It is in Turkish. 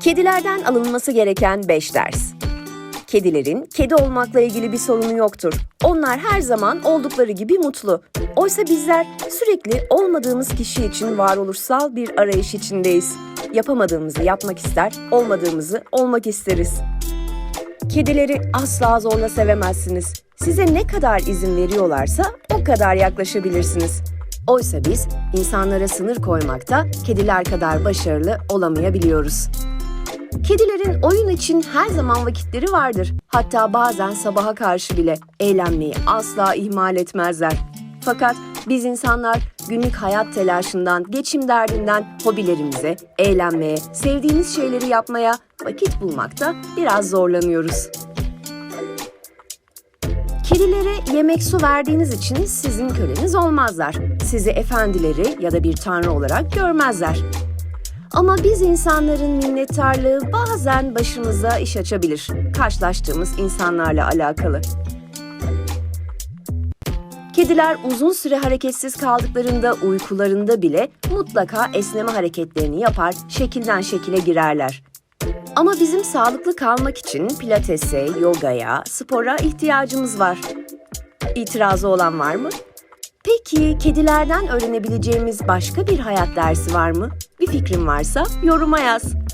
Kedilerden alınması gereken 5 ders. Kedilerin kedi olmakla ilgili bir sorunu yoktur. Onlar her zaman oldukları gibi mutlu. Oysa bizler sürekli olmadığımız kişi için varoluşsal bir arayış içindeyiz. Yapamadığımızı yapmak ister, olmadığımızı olmak isteriz. Kedileri asla zorla sevemezsiniz. Size ne kadar izin veriyorlarsa o kadar yaklaşabilirsiniz. Oysa biz insanlara sınır koymakta kediler kadar başarılı olamayabiliyoruz. Kedilerin oyun için her zaman vakitleri vardır. Hatta bazen sabaha karşı bile eğlenmeyi asla ihmal etmezler. Fakat biz insanlar günlük hayat telaşından, geçim derdinden hobilerimize, eğlenmeye, sevdiğimiz şeyleri yapmaya vakit bulmakta biraz zorlanıyoruz. Kedilere yemek su verdiğiniz için sizin köleniz olmazlar. Sizi efendileri ya da bir tanrı olarak görmezler. Ama biz insanların minnettarlığı bazen başımıza iş açabilir. Karşılaştığımız insanlarla alakalı. Kediler uzun süre hareketsiz kaldıklarında uykularında bile mutlaka esneme hareketlerini yapar, şekilden şekile girerler. Ama bizim sağlıklı kalmak için pilatese, yogaya, spora ihtiyacımız var. İtirazı olan var mı? Peki kedilerden öğrenebileceğimiz başka bir hayat dersi var mı? Bir fikrin varsa yoruma yaz.